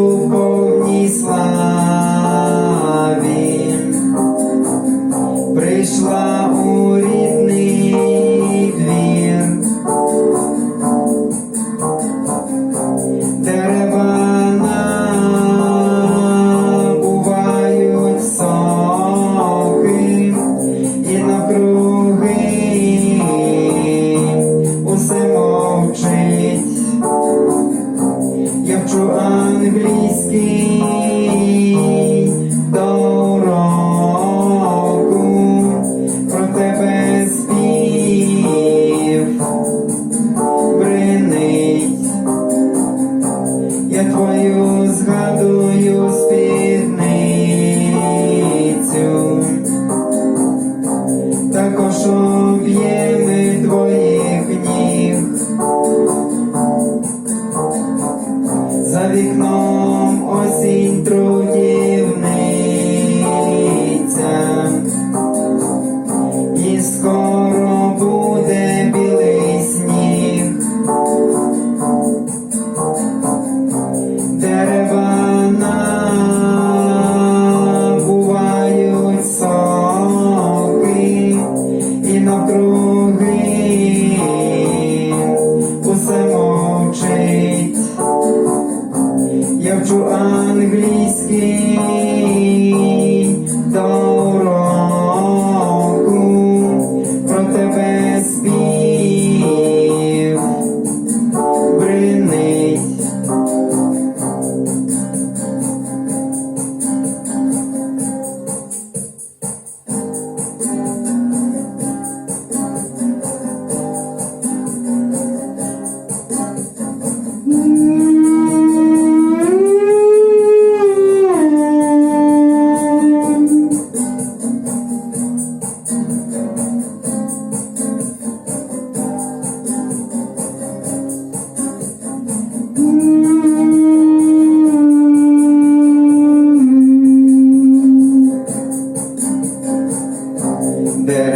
아 Твою згадую спідницю, також об'єми твоїх ніг, за вікном осінь труді. see.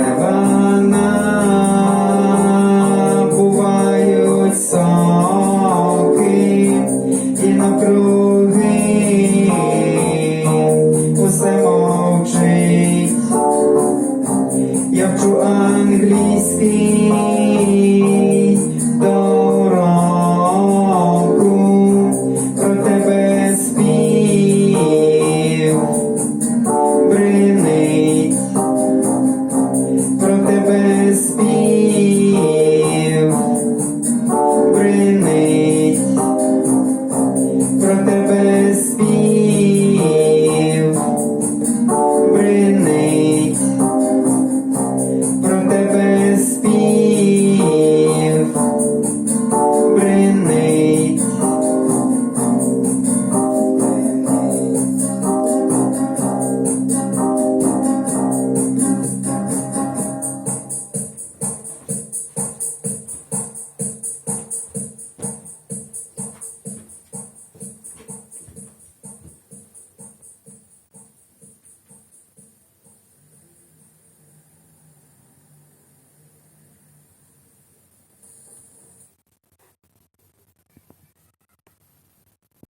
Деревина бувають соки і навкруги усе мовчить. Я вчу англійський.